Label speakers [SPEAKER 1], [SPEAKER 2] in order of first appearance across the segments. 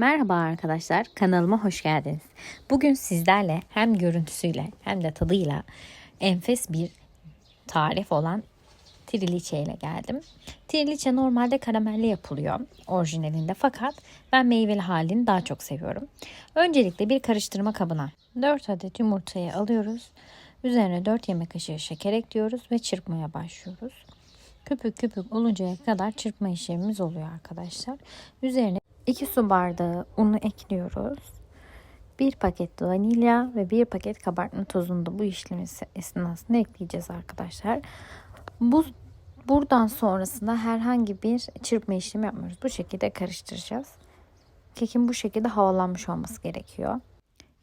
[SPEAKER 1] Merhaba arkadaşlar, kanalıma hoş geldiniz. Bugün sizlerle hem görüntüsüyle hem de tadıyla enfes bir tarif olan triliçe ile geldim. Triliçe normalde karamelli yapılıyor orijinalinde fakat ben meyveli halini daha çok seviyorum. Öncelikle bir karıştırma kabına 4 adet yumurtayı alıyoruz. Üzerine 4 yemek kaşığı şeker ekliyoruz ve çırpmaya başlıyoruz. Köpük köpük oluncaya kadar çırpma işlemimiz oluyor arkadaşlar. Üzerine 2 su bardağı unu ekliyoruz. 1 paket vanilya ve 1 paket kabartma tozunu da bu işlem esnasında ekleyeceğiz arkadaşlar. Bu buradan sonrasında herhangi bir çırpma işlemi yapmıyoruz. Bu şekilde karıştıracağız. Kekin bu şekilde havalanmış olması gerekiyor.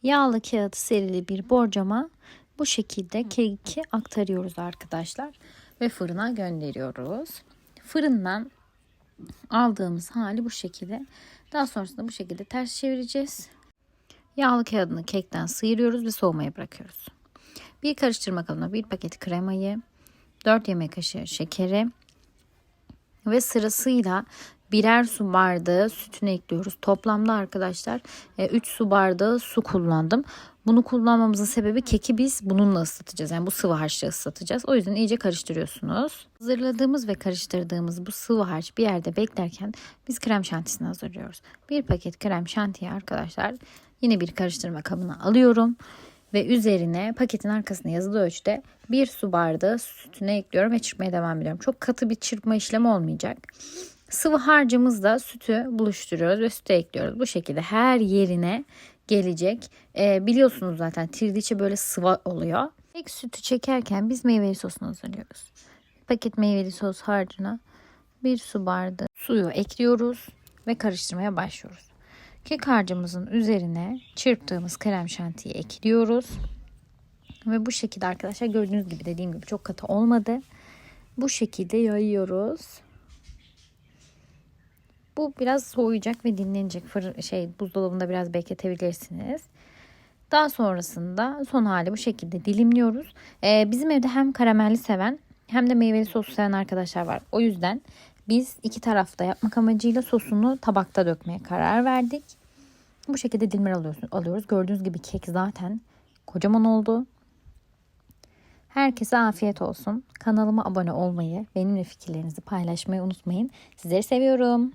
[SPEAKER 1] Yağlı kağıt serili bir borcama bu şekilde keki aktarıyoruz arkadaşlar ve fırına gönderiyoruz. Fırından aldığımız hali bu şekilde. Daha sonrasında bu şekilde ters çevireceğiz. Yağlı kağıdını kekten sıyırıyoruz ve soğumaya bırakıyoruz. Bir karıştırma kabına bir paket kremayı, 4 yemek kaşığı şekeri ve sırasıyla birer su bardağı sütünü ekliyoruz. Toplamda arkadaşlar 3 su bardağı su kullandım. Bunu kullanmamızın sebebi keki biz bununla ıslatacağız. Yani bu sıvı harçla ıslatacağız. O yüzden iyice karıştırıyorsunuz. Hazırladığımız ve karıştırdığımız bu sıvı harç bir yerde beklerken biz krem şantisini hazırlıyoruz. Bir paket krem şantiyi arkadaşlar yine bir karıştırma kabına alıyorum. Ve üzerine paketin arkasında yazılı ölçüde bir su bardağı sütünü ekliyorum ve çırpmaya devam ediyorum. Çok katı bir çırpma işlemi olmayacak. Sıvı harcımızla sütü buluşturuyoruz ve sütü ekliyoruz. Bu şekilde her yerine gelecek. Ee, biliyorsunuz zaten tirdiçe böyle sıvı oluyor. İlk sütü çekerken biz meyveli sosunu hazırlıyoruz. Paket meyveli sos harcına bir su bardağı suyu ekliyoruz ve karıştırmaya başlıyoruz. Kek harcımızın üzerine çırptığımız krem şantiyi ekliyoruz. Ve bu şekilde arkadaşlar gördüğünüz gibi dediğim gibi çok katı olmadı. Bu şekilde yayıyoruz. Bu biraz soğuyacak ve dinlenecek. Fırın, şey buzdolabında biraz bekletebilirsiniz. Daha sonrasında son hali bu şekilde dilimliyoruz. Ee, bizim evde hem karamelli seven hem de meyveli sos seven arkadaşlar var. O yüzden biz iki tarafta yapmak amacıyla sosunu tabakta dökmeye karar verdik. Bu şekilde dilimler alıyoruz. Gördüğünüz gibi kek zaten kocaman oldu. Herkese afiyet olsun. Kanalıma abone olmayı, benimle fikirlerinizi paylaşmayı unutmayın. Sizleri seviyorum.